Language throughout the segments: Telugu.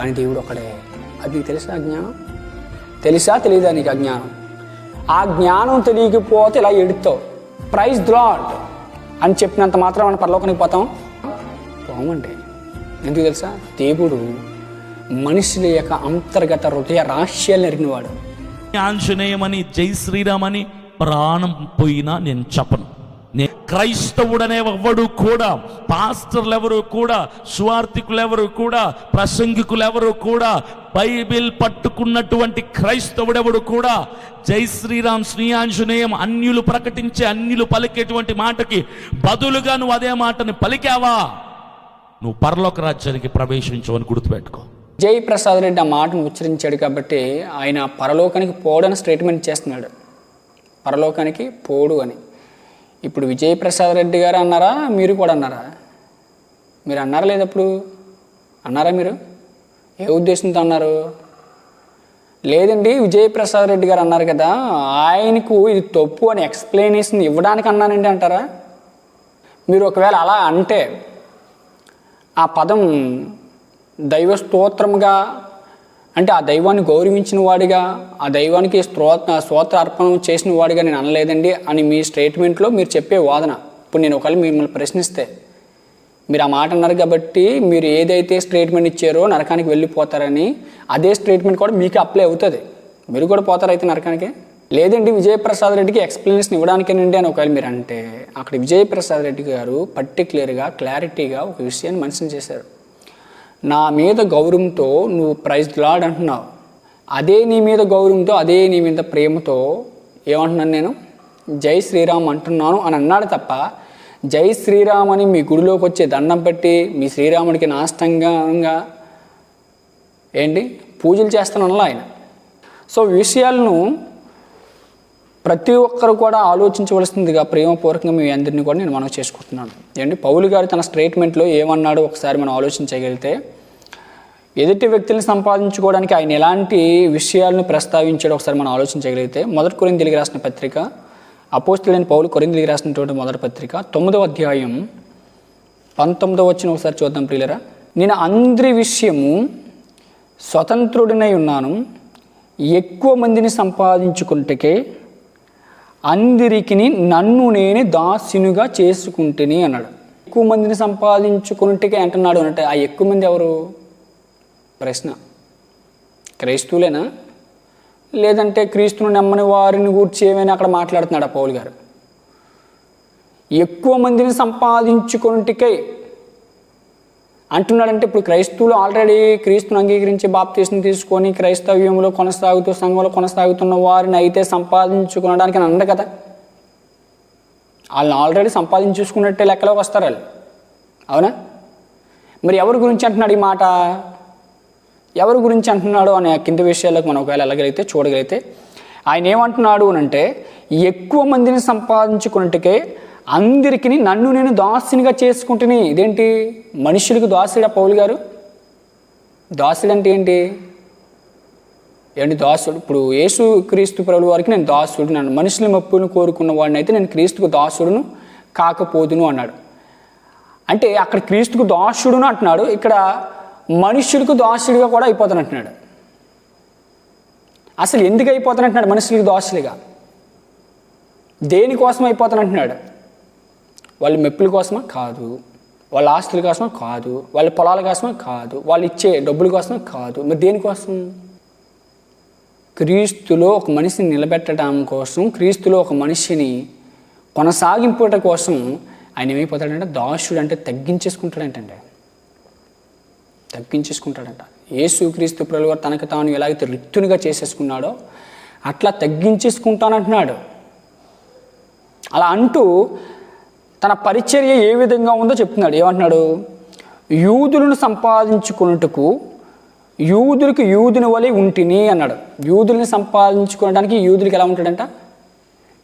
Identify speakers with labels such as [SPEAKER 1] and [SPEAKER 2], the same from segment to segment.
[SPEAKER 1] కానీ దేవుడు ఒకడే అది నీకు తెలుసా అజ్ఞానం తెలుసా తెలియదా నీకు అజ్ఞానం ఆ జ్ఞానం తెలియకపోతే ఇలా ఎడుతావు? ప్రైజ్ ద్రాట్ అని చెప్పినంత మాత్రం మనం పరలోకానికి పోతాం? పోమండి ఎందుకు తెలుసా? దేవుడు మనుషుల యొక్క అంతర్గత హృదయ రహస్యాలు ఎరిగినవాడు.
[SPEAKER 2] ఆంజనేయమని జై శ్రీరామని ప్రాణం పోయినా నేను చెప్పను. క్రైస్తవుడనే ఎవ్వడు కూడా పాస్టర్లు ఎవరు కూడా సువార్థికులు ఎవరు కూడా ప్రసంగికులు ఎవరు కూడా బైబిల్ పట్టుకున్నటువంటి క్రైస్తవుడెవడు కూడా జై శ్రీరామ్ శ్రీ ఆంజనేయం అన్యులు ప్రకటించే అన్యులు పలికేటువంటి మాటకి బదులుగా నువ్వు అదే మాటని పలికావా? నువ్వు పరలోక రాజ్యానికి ప్రవేశించు అని గుర్తుపెట్టుకో.
[SPEAKER 1] జై ప్రసాద్ రెడ్డి ఆ మాటను ఉచ్చరించాడు కాబట్టి ఆయన పరలోకానికి పోడని స్టేట్మెంట్ చేస్తున్నాడు. పరలోకానికి పోడు అని. ఇప్పుడు విజయప్రసాద్ రెడ్డి గారు అన్నారా? మీరు కూడా అన్నారా? మీరు అన్నారా లేదప్పుడు? అన్నారా మీరు? ఏ ఉద్దేశంతో అన్నారు? లేదండి విజయప్రసాద్ రెడ్డి గారు అన్నారు కదా ఆయనకు ఇది తప్పు అని ఎక్స్ప్లెనేషన్ ఇవ్వడానికి అన్నానండి అంటారా? మీరు ఒకవేళ అలా అంటే ఆ పదం దైవ స్తోత్రముగా అంటే ఆ దైవాన్ని గౌరవించిన వాడిగా ఆ దైవానికి స్తోత్ర స్తోత్ర అర్పణం చేసిన వాడిగా నేను అనలేదండి అని మీ స్టేట్మెంట్లో మీరు చెప్పే వాదన. ఇప్పుడు నేను ఒకవేళ మిమ్మల్ని ప్రశ్నిస్తే మీరు ఆ మాట అన్నారు కాబట్టి మీరు ఏదైతే స్టేట్మెంట్ ఇచ్చారో నరకానికి వెళ్ళిపోతారని అదే స్టేట్మెంట్ కూడా మీకు అప్లై అవుతుంది. మీరు కూడా పోతారు అయితే నరకానికి? లేదండి విజయప్రసాద్ రెడ్డికి ఎక్స్ప్లెనేషన్ ఇవ్వడానికేనండి అని ఒకవేళ మీరు అంటే అక్కడ విజయప్రసాద్ రెడ్డి గారు పర్టికులర్గా క్లారిటీగా ఒక విషయాన్ని మెన్షన్ చేశారు. నా మీద గౌరవంతో నువ్వు ప్రైజ్ లాడ్ అంటున్నావు. అదే నీ మీద గౌరవంతో అదే నీ మీద ప్రేమతో ఏమంటున్నాను నేను? జై శ్రీరామ్ అంటున్నాను అని అన్నాడు తప్ప జై శ్రీరామ్ అని మీ గుడిలోకి వచ్చే దండం పెట్టి మీ శ్రీరాముడికి నాష్టంగా ఏంటి? పూజలు చేస్తానన్నా ఆయన. సో విషయాలను ప్రతి ఒక్కరు కూడా ఆలోచించవలసిందిగా ప్రేమపూర్వకంగా మీ అందరినీ కూడా నేను మనం చేసుకుంటున్నాను. ఏంటి? పౌలు గారు తన స్టేట్మెంట్లో ఏమన్నాడో ఒకసారి మనం ఆలోచించగలిగితే ఎదుటి వ్యక్తుల్ని సంపాదించుకోవడానికి ఆయన ఎలాంటి విషయాలను ప్రస్తావించాడో ఒకసారి మనం ఆలోచించగలిగితే మొదటి కొరింది రాసిన పత్రిక అపోస్తులైన పౌలు కొరింది తెలుగు రాసినటువంటి మొదటి పత్రిక తొమ్మిదవ అధ్యాయం పంతొమ్మిదవ వచ్చిన ఒకసారి చూద్దాం ప్రియులరా. నేను అందరి విషయము స్వతంత్రుడినై ఉన్నాను. ఎక్కువ మందిని సంపాదించుకుంటకే అందరికి నన్ను నేనే దాసునిగా చేసుకుంటేని అన్నాడు. ఎక్కువ మందిని సంపాదించుకున్నట్టుగా అంటున్నాడు అన్నట్టు. ఆ ఎక్కువ మంది ఎవరు? ప్రశ్న. క్రైస్తువులేనా? లేదంటే క్రీస్తును నమ్మని వారిని గూర్చి ఏమైనా అక్కడ మాట్లాడుతున్నాడు ఆ పౌల్ గారు? ఎక్కువ మందిని సంపాదించుకున్నట్టుకే అంటున్నాడంటే ఇప్పుడు క్రైస్తవులు ఆల్రెడీ క్రీస్తును అంగీకరించి బాప్తీసుని తీసుకొని క్రైస్తవ్యంలో కొనసాగుతూ సంఘంలో కొనసాగుతున్న వారిని అయితే సంపాదించుకోవడానికి అని అన్నారు కదా. వాళ్ళని ఆల్రెడీ సంపాదించుకున్నట్టే లెక్కలోకి వస్తారు వాళ్ళు. అవునా? మరి ఎవరి గురించి అంటున్నాడు ఈ మాట? ఎవరి గురించి అంటున్నాడు అనే కింద విషయాలకు మనం ఒకవేళ వెళ్ళగలిగితే చూడగలిగితే ఆయన ఏమంటున్నాడు అని అంటే ఎక్కువ మందిని సంపాదించుకున్నట్టుకే అందరికీ నన్ను నేను దాసునిగా చేసుకుంటుని. ఇదేంటి? మనుషులకు దాసుడా పౌలు గారు? దాసుడు అంటే ఏంటి? ఏంటి దాసుడు? ఇప్పుడు యేసు క్రీస్తు ప్రభుల వారికి నేను దాసుడు నన్ను మనుషుల మెప్పులను కోరుకున్న వాడిని అయితే నేను క్రీస్తుకు దాసుడును కాకపోదును అన్నాడు. అంటే అక్కడ క్రీస్తుకు దాసుడును అంటున్నాడు. ఇక్కడ మనుషులకు దాసుడిగా కూడా అయిపోతాను అంటున్నాడు. అసలు ఎందుకు అయిపోతాను అంటున్నాడు? మనుషులకు దాసులుగా. దేనికోసం అయిపోతాను అంటున్నాడు? వాళ్ళ మెప్పుల కోసమా? కాదు. వాళ్ళ ఆస్తుల కోసమా? కాదు. వాళ్ళ పొలాల కోసమా? కాదు. వాళ్ళు ఇచ్చే డబ్బుల కోసమా? కాదు. మరి దేనికోసం క్రీస్తులో ఒక మనిషిని నిలబెట్టడం కోసం క్రీస్తులో ఒక మనిషిని కొనసాగింపుట కోసం ఆయన ఏమైపోతాడంటే? దాసుడు అంటే తగ్గించేసుకుంటాడంటండి. తగ్గించేసుకుంటాడంట. యేసు క్రీస్తు ప్రభువు తనకు తాను ఎలాగైతే రిక్తునిగా చేసేసుకున్నాడో అట్లా తగ్గించేసుకుంటానంటున్నాడు. అలా అంటూ తన పరిచర్య ఏ విధంగా ఉందో చెప్తున్నాడు. ఏమంటున్నాడు? యూదులను సంపాదించుకున్నట్టుకు యూదులకు యూదుని వలె ఉంటిని అన్నాడు. యూదుల్ని సంపాదించుకోవడానికి యూదులకి ఎలా ఉంటాడంట?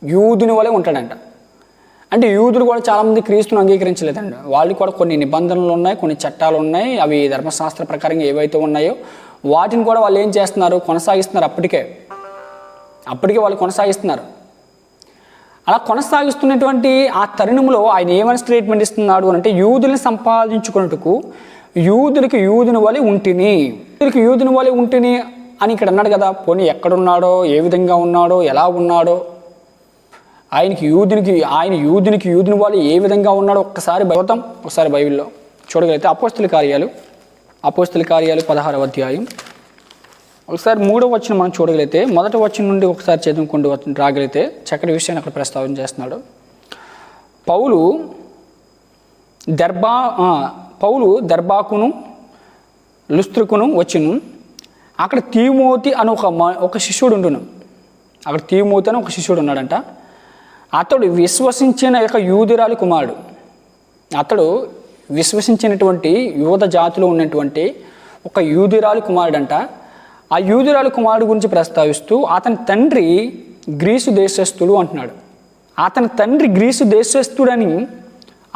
[SPEAKER 1] యూదుని వలె ఉంటాడంట. అంటే యూదులు కూడా చాలామంది క్రీస్తును అంగీకరించలేదండి వాళ్ళు కూడా కొన్ని నిబంధనలు ఉన్నాయి కొన్ని చట్టాలు ఉన్నాయి అవి ధర్మశాస్త్ర ప్రకారంగా ఏవైతే ఉన్నాయో వాటిని కూడా వాళ్ళు ఏం చేస్తున్నారు? కొనసాగిస్తున్నారు అప్పటికే. అప్పటికే వాళ్ళు కొనసాగిస్తున్నారు. అలా కొనసాగిస్తున్నటువంటి ఆ తరుణంలో ఆయన ఏమైనా స్టేట్మెంట్ ఇస్తున్నాడు అని అంటే యూదుల్ని సంపాదించుకున్నట్టుకు యూదులకి యూదుని వలె ఉంటిని. యూదులకి యూదుని వలె ఉంటిని అని ఇక్కడ అన్నాడు కదా పోనీ ఎక్కడున్నాడో ఏ విధంగా ఉన్నాడో ఎలా ఉన్నాడో? ఆయనకి యూదునికి ఆయన యూదునికి యూదుని వాళ్ళు ఏ విధంగా ఉన్నాడో ఒక్కసారి భగవతం ఒకసారి బైబిల్లో చూడగలిగితే అపోస్తుల కార్యాలు అపోస్తుల కార్యాలు పదహారవ అధ్యాయం. ఒకసారి మూడో వచ్చిన మనం చూడగలిగితే మొదటి వచ్చిన నుండి ఒకసారి చదువుకుంటూ వచ్చిన రాగలిగితే చక్కటి విషయాన్ని అక్కడ ప్రస్తావన చేస్తున్నాడు. పౌలు దర్బా పౌలు దర్బాకును లుస్త్రుకును వచ్చును. అక్కడ తీమోతి అని ఒక ఒక శిష్యుడు ఉండును. అక్కడ తీమోతి అని ఒక శిష్యుడు ఉన్నాడంట. అతడు విశ్వసించిన యొక్క యూదురాలి కుమారుడు. అతడు విశ్వసించినటువంటి యువత జాతిలో ఉన్నటువంటి ఒక యూదురాలి కుమారుడంట. ఆ యూదురాలు కుమారుడు గురించి ప్రస్తావిస్తూ అతని తండ్రి గ్రీసు దేశస్థుడు అంటున్నాడు. అతని తండ్రి గ్రీసు దేశస్థుడని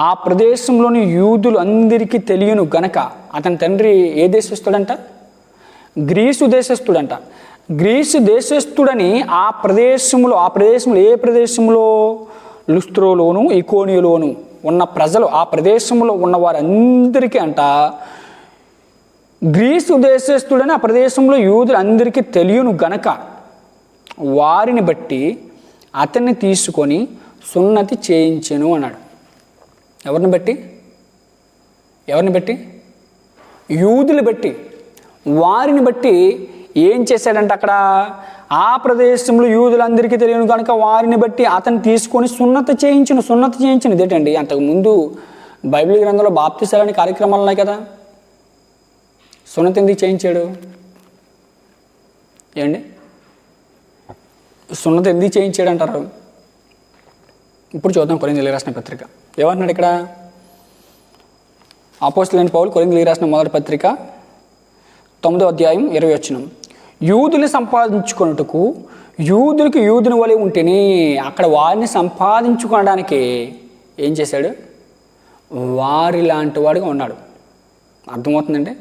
[SPEAKER 1] ఆ ప్రదేశంలోని యూదులు అందరికీ తెలియను గనక అతని తండ్రి ఏ దేశస్థుడంట? గ్రీసు దేశస్థుడంట. గ్రీసు దేశస్థుడని ఆ ప్రదేశంలో ఆ ప్రదేశంలో ఏ ప్రదేశంలో లుస్త్రోలోను ఇకోనియోలోను ఉన్న ప్రజలు ఆ ప్రదేశంలో ఉన్న వారందరికీ అంట గ్రీసు దేశస్థుడని ఆ ప్రదేశంలో యూదులు అందరికీ తెలియను గనక వారిని బట్టి అతన్ని తీసుకొని సున్నతి చేయించెను అన్నాడు. ఎవరిని బట్టి? ఎవరిని బట్టి? యూదులు బట్టి. వారిని బట్టి ఏం చేశాడంటే అక్కడ? ఆ ప్రదేశంలో యూదులందరికీ తెలియను కనుక వారిని బట్టి అతను తీసుకొని సున్నత చేయించిన సున్నత చేయించిన. ఇదేంటండి? అంతకుముందు బైబిల్ గ్రంథంలో బాప్తిసాలని కార్యక్రమాలు ఉన్నాయి కదా. సున్నత ఎందుకు చేయించాడు. ఏమండి సున్నత ఎందుకు చేయించాడు అంటారు ఇప్పుడు చూద్దాం కొరింది రాసిన పత్రిక. ఏమంటున్నాడు ఇక్కడ? అపోస్తులైన పౌలు కొరింది రాసిన మొదటి పత్రిక తొమ్మిదో అధ్యాయం ఇరవై వచ్చినం యూదుని సంపాదించుకొనుటకు యూదులకు యూదుని వలె ఉంటేనే అక్కడ వారిని సంపాదించుకోవడానికి ఏం చేశాడు? వారి లాంటి వాడిగా ఉన్నాడు. అర్థమవుతుందండి?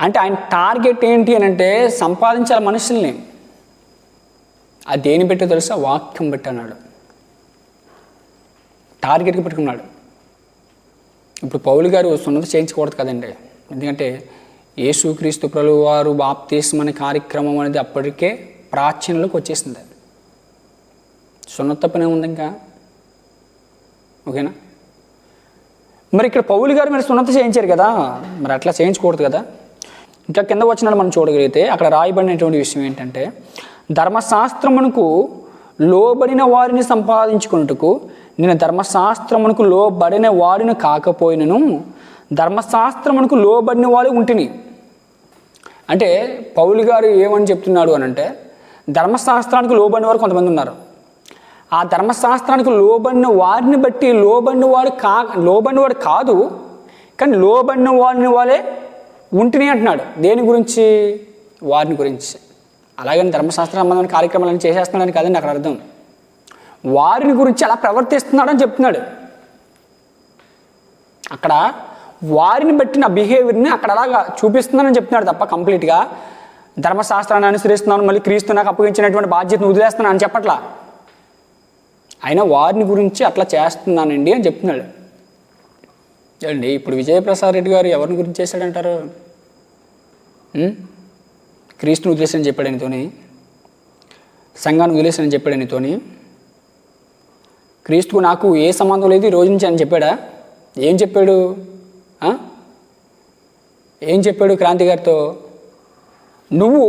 [SPEAKER 1] అంటే ఆయన టార్గెట్ ఏంటి అని అంటే సంపాదించాలి మనుషుల్ని. అది దేని పెట్టి తెలుసా? వాక్యం పెట్టి అన్నాడు. టార్గెట్కి పెట్టుకున్నాడు. ఇప్పుడు పౌలు గారు సున్నత చేయించకూడదు కదండి. ఎందుకంటే యేసుక్రీస్తు ప్రభు వారు బాప్తీసం అనే కార్యక్రమం అనేది అప్పటికే ప్రాచీనలోకి వచ్చేసింది. సున్నత పని ఉంది ఇంకా? ఓకేనా? మరి ఇక్కడ పౌలు గారు మీరు సున్నత చేయించారు కదా? మరి అట్లా చేయించకూడదు కదా? ఇంకా కింద వచ్చిన మనం చూడగలిగితే అక్కడ రాయబడినటువంటి విషయం ఏంటంటే ధర్మశాస్త్రమునకు లోబడిన వారిని సంపాదించుకున్నట్టుకు నేను ధర్మశాస్త్రమునకు లోబడిన వారిని కాకపోయినను ధర్మశాస్త్రమునకు లోబడిన వారు ఉంటిని. అంటే పౌలు గారు ఏమని చెప్తున్నాడు అని అంటే ధర్మశాస్త్రానికి లోబడిన వారు కొంతమంది ఉన్నారు. ఆ ధర్మశాస్త్రానికి లోబడిన వారిని బట్టి లోబడిన వాడు కా లోబడిన వాడు కాదు కానీ లోబడిన వారిని వాళ్ళే ఉంటిని అంటున్నాడు. దేని గురించి? వారిని గురించి. అలాగని ధర్మశాస్త్ర సంబంధమైన కార్యక్రమాలను చేసేస్తున్నాడని కాదండి అక్కడ అర్థం. వారిని గురించి అలా ప్రవర్తిస్తున్నాడని చెప్తున్నాడు. అక్కడ వారిని బట్టి నా బిహేవియర్ని అక్కడ అలాగా చూపిస్తున్నానని చెప్తున్నాడు తప్ప కంప్లీట్గా ధర్మశాస్త్రాన్ని అనుసరిస్తున్నాను మళ్ళీ క్రీస్తు నాకు అప్పగించినటువంటి బాధ్యతను వదిలేస్తున్నాను అని చెప్పట్లా. అయినా వారిని గురించి అట్లా చేస్తున్నానండి అని చెప్తున్నాడు. అండి ఇప్పుడు విజయప్రసాద్ రెడ్డి గారు ఎవరిని గురించి చేశాడంటారు? క్రీస్తుని ఉద్దేశం చెప్పాడు ఆయనతోని సంఘాన్ని అని చెప్పాడు నీతోని క్రీస్తుకు నాకు ఏ సంబంధం లేదు ఈ రోజు నుంచి అని చెప్పాడా? ఏం చెప్పాడు? ఏం చెప్పాడు క్రాంతి గారితో? నువ్వు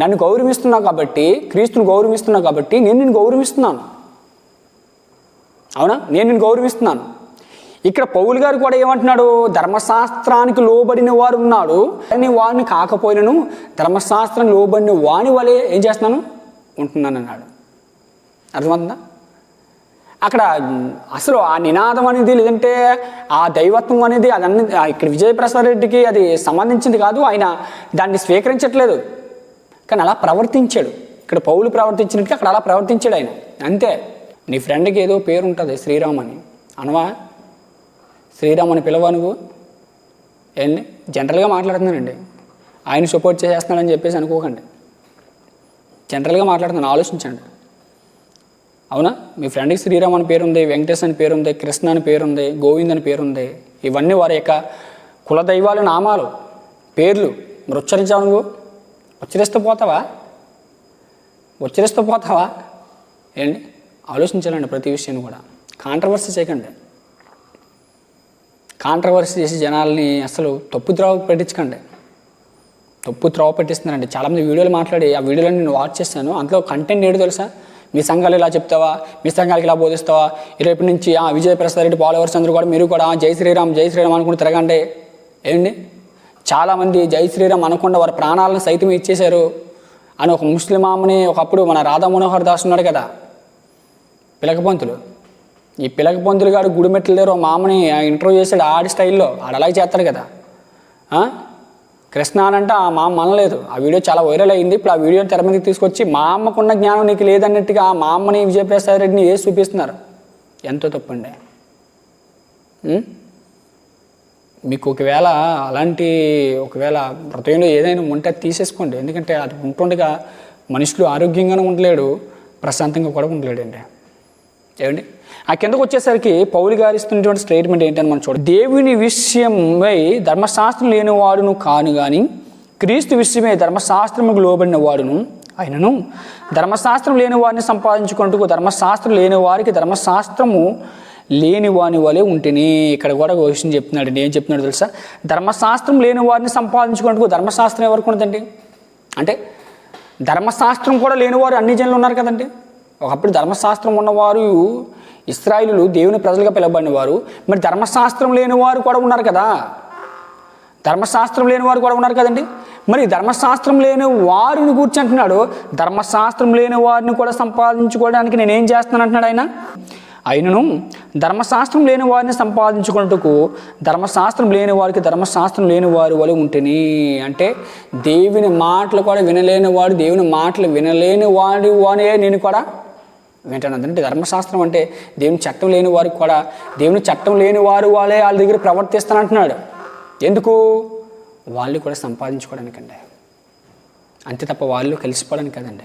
[SPEAKER 1] నన్ను గౌరవిస్తున్నావు కాబట్టి క్రీస్తుని గౌరవిస్తున్నావు కాబట్టి నేను నిన్ను గౌరవిస్తున్నాను. అవునా? నేను నిన్ను గౌరవిస్తున్నాను. ఇక్కడ పౌలు గారు కూడా ఏమంటున్నాడు? ధర్మశాస్త్రానికి లోబడిన వారు ఉన్నాడు. కానీ వారిని కాకపోయినను ధర్మశాస్త్రం లోబడిన వాని వలె ఏం చేస్తున్నాను? ఉంటున్నాను అన్నాడు అర్థమవుతుందా? అక్కడ అసలు ఆ నినాదం అనేది లేదంటే ఆ దైవత్వం అనేది అదన్నీ ఇక్కడ విజయప్రసాద్ రెడ్డికి అది సంబంధించింది కాదు. ఆయన దాన్ని స్వీకరించట్లేదు. కానీ అలా ప్రవర్తించాడు. ఇక్కడ పౌలు ప్రవర్తించినట్టు అక్కడ అలా ప్రవర్తించాడు ఆయన. అంతే. నీ ఫ్రెండ్కి ఏదో పేరు ఉంటుంది శ్రీరామ్ అని అనవా? శ్రీరామ్ అని నువ్వు? ఏంటి జనరల్గా మాట్లాడుతున్నానండి ఆయన సపోర్ట్ చేసేస్తున్నాడని చెప్పేసి అనుకోకండి. జనరల్గా మాట్లాడుతున్నాను ఆలోచించండి. అవునా? మీ ఫ్రెండ్కి శ్రీరామ్ అని పేరుంది వెంకటేష్ అని పేరుంది కృష్ణ అని పేరుంది గోవింద్ అని పేరుంది. ఇవన్నీ వారి యొక్క కులదైవాల నామాలు పేర్లు. మరి ఉచ్చరించావు నువ్వు? ఉచ్చరిస్తూ పోతావా? ఉచ్చరిస్తూ పోతావా? ఏంటి? ఆలోచించాలండి ప్రతి విషయాన్ని కూడా. కాంట్రవర్సీ చేయకండి. కాంట్రవర్సీ చేసి జనాల్ని అసలు తప్పు త్రోవ పెట్టించకండి. తప్పు త్రోవ పెట్టిస్తున్నారండి. చాలామంది వీడియోలు మాట్లాడి ఆ వీడియోలను నేను వాచ్ చేస్తాను అందులో కంటెంట్ ఏడు తెలుసా? మీ సంఘాలు ఇలా చెప్తావా? మీ సంఘాలకి ఇలా బోధిస్తావా? రేపు నుంచి ఆ విజయ ప్రసాద్ రెడ్డి ఫాలోవర్స్ అందరూ కూడా మీరు కూడా జై శ్రీరామ్ జై శ్రీరామ్ అనుకుని తిరగండి. ఏమండి చాలామంది జై శ్రీరామ్ అనకుండా వారి ప్రాణాలను సైతం ఇచ్చేశారు అని ఒక ముస్లిం ఆమెని ఒకప్పుడు మన రాధా మనోహర్ దాస్ ఉన్నాడు కదా పిలకపంతులు. ఈ పిలక పొందులు గాడు గుడిమెట్ల దగ్గర మామని అమ్మని ఇంటర్వ్యూ చేశాడు ఆడి స్టైల్లో. ఆడు అలాగే చేస్తాడు కదా. కృష్ణ అని అంటే ఆ మామ మనలేదు ఆ వీడియో చాలా వైరల్ అయింది. ఇప్పుడు ఆ వీడియో తెర మీదకి తీసుకొచ్చి మా అమ్మకున్న జ్ఞానం నీకు లేదన్నట్టుగా మా అమ్మని విజయప్రసాద్ రెడ్డిని ఏ చూపిస్తున్నారు? ఎంతో తప్పండి. మీకు ఒకవేళ అలాంటి ఒకవేళ హృదయంలో ఏదైనా ఉంటే అది తీసేసుకోండి. ఎందుకంటే అది ఉంటుండగా మనుషులు ఆరోగ్యంగానే ఉండలేడు ప్రశాంతంగా కూడా ఉండలేడండి. ఏమండి? ఆ కిందకు వచ్చేసరికి పౌలు గారు ఇస్తున్నటువంటి స్టేట్మెంట్ ఏంటని మనం చూడండి దేవుని విషయమై ధర్మశాస్త్రం లేనివాడును కాను కానీ క్రీస్తు విషయమై ధర్మశాస్త్రముకు లోబడిన వాడును ఆయనను ధర్మశాస్త్రం లేని వారిని సంపాదించుకుంటూ ధర్మశాస్త్రం లేని వారికి ధర్మశాస్త్రము లేని వాని వలె ఉంటేనే. ఇక్కడ కూడా ఒక విషయం చెప్తున్నాడు ఏం చెప్తున్నాడు తెలుసా? ధర్మశాస్త్రం లేని వారిని సంపాదించుకుంటూ ధర్మశాస్త్రం ఎవరికి ఉండదండి అంటే ధర్మశాస్త్రం కూడా లేనివారు అన్ని జనులు ఉన్నారు కదండి. ఒకప్పుడు ధర్మశాస్త్రం ఉన్నవారు ఇస్రాయిలు దేవుని ప్రజలుగా పిలవబడిన వారు మరి ధర్మశాస్త్రం లేని వారు కూడా ఉన్నారు కదా. ధర్మశాస్త్రం లేని వారు కూడా ఉన్నారు కదండి. మరి ధర్మశాస్త్రం లేని వారిని కూర్చి అంటున్నాడు. ధర్మశాస్త్రం లేని వారిని కూడా సంపాదించుకోవడానికి నేనేం చేస్తున్నాను అంటున్నాడు ఆయన. అయినను ధర్మశాస్త్రం లేని వారిని సంపాదించుకున్నట్టుకు ధర్మశాస్త్రం లేని వారికి ధర్మశాస్త్రం లేని వారి వల్ల ఉంటేనే అంటే దేవుని మాటలు కూడా వినలేని వాడు దేవుని మాటలు వినలేని వాడు వానే నేను కూడా వింటాను. అంటే ధర్మశాస్త్రం అంటే దేవుని చట్టం లేని వారికి కూడా దేవుని చట్టం లేని వారు వాళ్ళే వాళ్ళ దగ్గర ప్రవర్తిస్తానంటున్నాడు. ఎందుకు? వాళ్ళు కూడా సంపాదించుకోవడానికండి. అంతే తప్ప వాళ్ళు కలిసిపోవడానికి కదండి.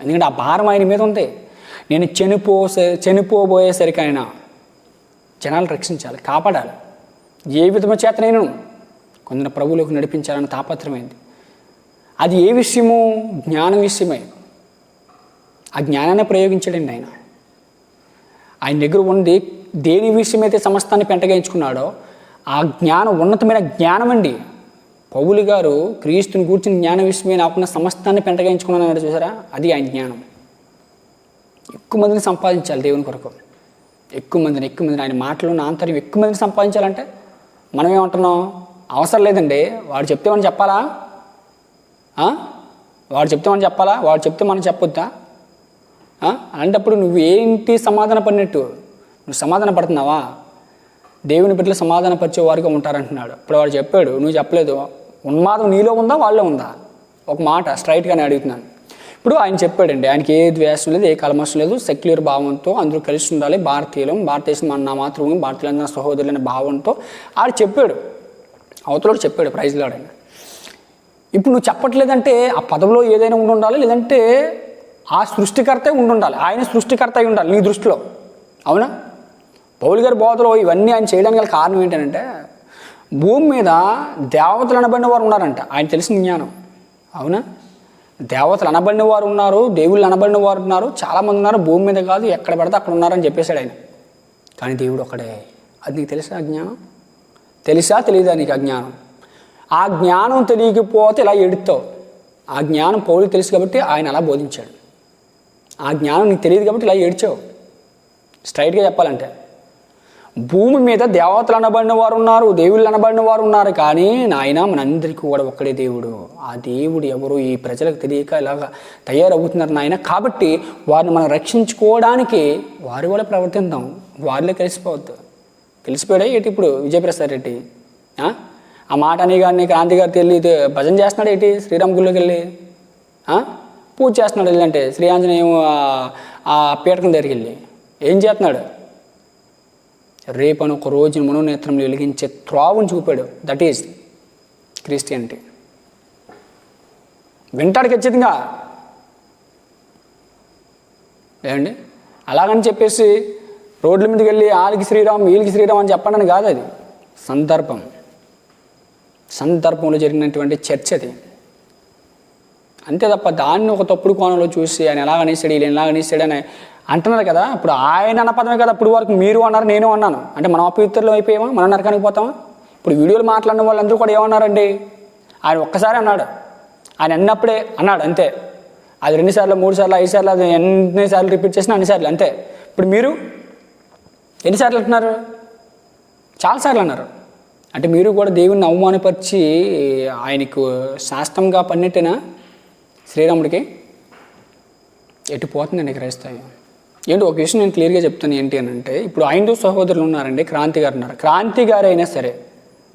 [SPEAKER 1] ఎందుకంటే ఆ భారం ఆయన మీద ఉంది. నేను చనిపోసే చనిపోబోయేసరికి ఆయన జనాలు రక్షించాలి కాపాడాలి. ఏ విధము నేను కొందరు ప్రభువులకు నడిపించాలని తాపత్రమైంది అది ఏ విషయము? జ్ఞానం విషయమై. ఆ జ్ఞానాన్ని ప్రయోగించాడండి ఆయన. ఆయన దగ్గర ఉంది దేని విషయమైతే సమస్తాన్ని పెంటగించుకున్నాడో ఆ జ్ఞానం ఉన్నతమైన జ్ఞానం అండి. పౌలు గారు క్రీస్తుని కూర్చుని జ్ఞాన విషయమే నాకున్న సమస్తాన్ని పెంటగించుకున్నాడు చూసారా? అది ఆయన జ్ఞానం. ఎక్కువ మందిని సంపాదించాలి దేవుని కొరకు. ఎక్కువ మందిని ఎక్కువ మందిని. ఆయన మాటలు నా ఆంతర్యం ఎక్కువ మందిని సంపాదించాలంటే మనం ఏమంటున్నాం అవసరం లేదండి. వాడు చెప్తే మనం చెప్పాలా? వాడు చెప్తే మనం చెప్పాలా? వాడు చెప్తే మనం చెప్పొద్దా? అలాంటప్పుడు నువ్వు ఏంటి సమాధాన పడినట్టు? నువ్వు సమాధాన పడుతున్నావా? దేవుని బిడ్డలు సమాధాన పరిచే వారిగా ఉంటారంటున్నాడు. ఇప్పుడు వాడు చెప్పాడు నువ్వు చెప్పలేదు. ఉన్మాదం నీలో ఉందా? వాళ్ళలో ఉందా? ఒక మాట స్ట్రైట్గానే అడుగుతున్నాను. ఇప్పుడు ఆయన చెప్పాడండి ఆయనకి ఏ ద్వేషం లేదు ఏ కలమసం లేదు. సెక్యులర్ భావంతో అందరూ కలిసి ఉండాలి. భారతీయులం భారతదేశం మన మాతృభూమి భారతీయులందరూ సహోదరులైన భావంతో. ఆడు చెప్పాడు అవతలోడు చెప్పాడు ప్రైజ్లో ఆయన ఇప్పుడు నువ్వు చెప్పట్లేదంటే ఆ పదవిలో ఏదైనా ఉండి ఉండాలి? లేదంటే ఆ సృష్టికర్తే ఉండాలి ఆయన సృష్టికర్త అయి ఉండాలి నీ దృష్టిలో. అవునా? పౌలు గారి బోధలో ఇవన్నీ ఆయన చేయడానికి గల కారణం ఏంటంటే భూమి మీద దేవతలు అనబడిన వారు ఉన్నారంట. ఆయన తెలిసిన జ్ఞానం. అవునా? దేవతలు అనబడిన వారు ఉన్నారు దేవుళ్ళు అనబడిన వారు ఉన్నారు చాలామంది ఉన్నారు. భూమి మీద కాదు ఎక్కడ పడితే అక్కడ ఉన్నారని చెప్పేశాడు ఆయన. కానీ దేవుడు ఒక్కడే. అది నీకు తెలుసా ఆ జ్ఞానం? తెలుసా తెలియదా నీకు ఆ జ్ఞానం? ఆ జ్ఞానం తెలియకపోతే ఇలా ఎడుతావు? ఆ జ్ఞానం పౌరులు తెలుసు కాబట్టి ఆయన అలా బోధించాడు. ఆ జ్ఞానం నీకు తెలియదు కాబట్టి ఇలా ఏడ్చావు. స్ట్రైట్గా చెప్పాలంటే. భూమి మీద దేవతలు అనబడిన వారు ఉన్నారు దేవుళ్ళు అనబడిన వారు ఉన్నారు కానీ నాయన మనందరికీ కూడా ఒక్కడే దేవుడు. ఆ దేవుడు ఎవరు ఈ ప్రజలకు తెలియక ఇలాగ తయారవుతున్నారు నాయన. కాబట్టి వారిని మనం రక్షించుకోవడానికి వారి వల్ల ప్రవర్తిద్దాం వారిలో కలిసిపోవద్దు. కలిసిపోయాడే ఏంటి ఇప్పుడు విజయప్రసాద్ రెడ్డి? ఆ? మాట అని కానీ క్రాంతి గారు తెలియదు భజన చేస్తున్నాడు ఏంటి? శ్రీరామ్ గుళ్ళోకి వెళ్ళి పూజ చేస్తున్నాడు వెళ్ళంటే శ్రీ ఆంజనేయం ఆ- పీఠకం దగ్గరికి వెళ్ళి ఏం చేస్తున్నాడు? రేపను ఒక రోజు మనోనేత్రంలో వెలిగించే త్రావును చూపాడు. దట్ ఈజ్ క్రిస్టియానిటీ వింటాడు ఖచ్చితంగా ఏమండి? అలాగని చెప్పేసి రోడ్ల మీదకి వెళ్ళి ఆలికి శ్రీరామ్ వీళ్ళకి శ్రీరామ్ అని చెప్పండి కాదు అది. సందర్భం. సందర్భంలో జరిగినటువంటి చర్చ అది. అంతే తప్ప దాన్ని ఒక తప్పుడు కోణంలో చూసి ఆయన ఎలా అనేసాడు వీళ్ళు ఎలా అనేసాడు అని అంటున్నారు కదా ఇప్పుడు ఆయన అన్న పదమే కదా ఇప్పుడు వరకు మీరు అన్నారు నేను అన్నాను. అంటే మనం అపవిత్రులు అయిపోయామా మనం నరకానికి పోతామా? ఇప్పుడు వీడియోలు మాట్లాడిన వాళ్ళందరూ కూడా ఏమన్నారండి? ఆయన ఒక్కసారి అన్నాడు. ఆయన అన్నప్పుడే అన్నాడు అంతే. అది రెండుసార్లు మూడు సార్లు ఐదు సార్లు అది ఎన్నిసార్లు రిపీట్ చేసినా అన్నిసార్లు అంతే. ఇప్పుడు మీరు ఎన్నిసార్లు అంటున్నారు? చాలాసార్లు అన్నారు. అంటే మీరు కూడా దేవుణ్ణి అవమానపరిచి ఆయనకు శాస్త్రంగా పన్నెట్టేనా? శ్రీరాముడికి ఎటు పోతుందండి క్రైస్తవ్యం? ఏంటి ఒక విషయం నేను క్లియర్గా చెప్తాను ఏంటి అని అంటే ఇప్పుడు ఐదు సహోదరులు ఉన్నారండి క్రాంతి గారు ఉన్నారు. క్రాంతి గారు అయినా సరే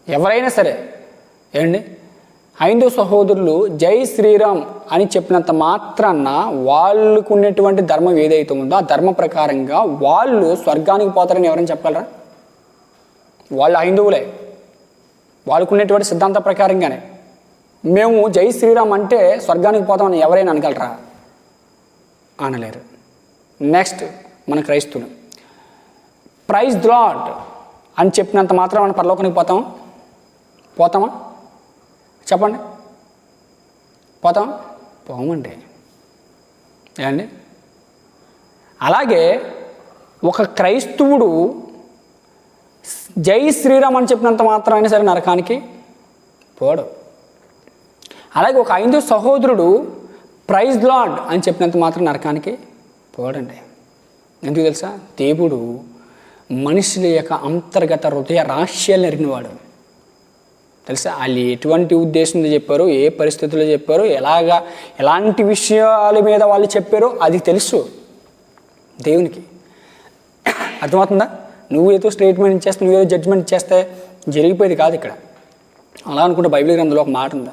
[SPEAKER 1] ఎవరైనా సరే ఏండి ఐదు సహోదరులు జై శ్రీరామ్ అని చెప్పినంత మాత్రాన వాళ్ళకు ఉన్నటువంటి ధర్మం ఏదైతే ఉందో ఆ ధర్మ ప్రకారంగా వాళ్ళు స్వర్గానికి పోతారని ఎవరైనా చెప్పగలరా? వాళ్ళు హైందువులే. వాళ్ళకు ఉన్నటువంటి సిద్ధాంత ప్రకారంగానే. మేము జై శ్రీరామ్ అంటే స్వర్గానికి పోతామని ఎవరైనా అనగలరా? అనలేరు. నెక్స్ట్ మన క్రైస్తువులు. ప్రైజ్ లాడ్ అని చెప్పినంత మాత్రం మనం పరలోకానికి పోతాం పోతామా? చెప్పండి. పోతాం పోమండి. ఏమండి? అలాగే ఒక క్రైస్తవుడు జై శ్రీరామ్ అని చెప్పినంత మాత్రం అయినా సరే నరకానికి పోడు. అలాగే ఒక ఐదు సహోదరుడు ప్రైజ్ లాడ్ అని చెప్పినంత మాత్రం నరకానికి పోడండి. ఎందుకు తెలుసా? దేవుడు మనుషుల యొక్క అంతర్గత హృదయ రహస్యాలు ఎరిగినవాడు తెలుసా? వాళ్ళు ఎటువంటి ఉద్దేశంతో చెప్పారు? ఏ పరిస్థితుల్లో చెప్పారు? ఎలాగా? ఎలాంటి విషయాల మీద వాళ్ళు చెప్పారో అది తెలుసు దేవునికి. అర్థమవుతుందా? నువ్వు ఏదో స్టేట్మెంట్ ఇచ్చేస్తే నువ్వు ఏదో జడ్జ్మెంట్ ఇచ్చేస్తే జరిగిపోయేది కాదు ఇక్కడ. అలా అనుకుంటే బైబిల్ గ్రంథంలో ఒక మాట ఉందా.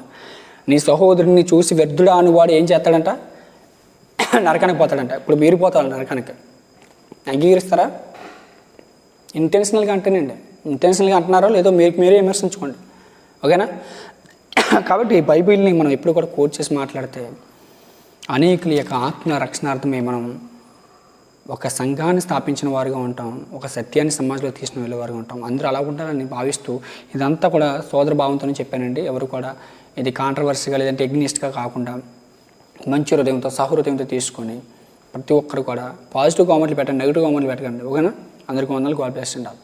[SPEAKER 1] నీ సహోదరుని చూసి వ్యర్థుడా అని వాడు ఏం చేస్తాడంట? నరకానికి పోతాడంట. ఇప్పుడు మీరు పోతాడు నరకానికి. అంగీకరిస్తారా? ఇంటెన్షనల్గా అంటేనండి. ఇంటెన్షనల్గా అంటున్నారో లేదో మీరు మీరే విమర్శించుకోండి. ఓకేనా? కాబట్టి ఈ బైబిల్ని మనం ఎప్పుడు కూడా కోట్ చేసి మాట్లాడితే అనేకుల యొక్క ఆత్మ రక్షణార్థమే మనం ఒక సంఘాన్ని స్థాపించిన వారుగా ఉంటాం ఒక సత్యాన్ని సమాజంలో తీసుకుని వెళ్ళే వారుగా ఉంటాం. అందరూ అలా ఉంటారని భావిస్తూ ఇదంతా కూడా సోదర భావంతోనే చెప్పానండి. ఎవరు కూడా ఇది కాంట్రవర్సీగా లేదంటే ఎగ్నిస్ట్గా కాకుండా మంచి హృదయంతో సహృదయంతో తీసుకొని ప్రతి ఒక్కరు కూడా పాజిటివ్ కామెంట్లు పెట్టండి నెగిటివ్ కామెంట్లు పెట్టకండి ఓకేనా? అందరికీ వందలు కాల్ చేస్తుంటారు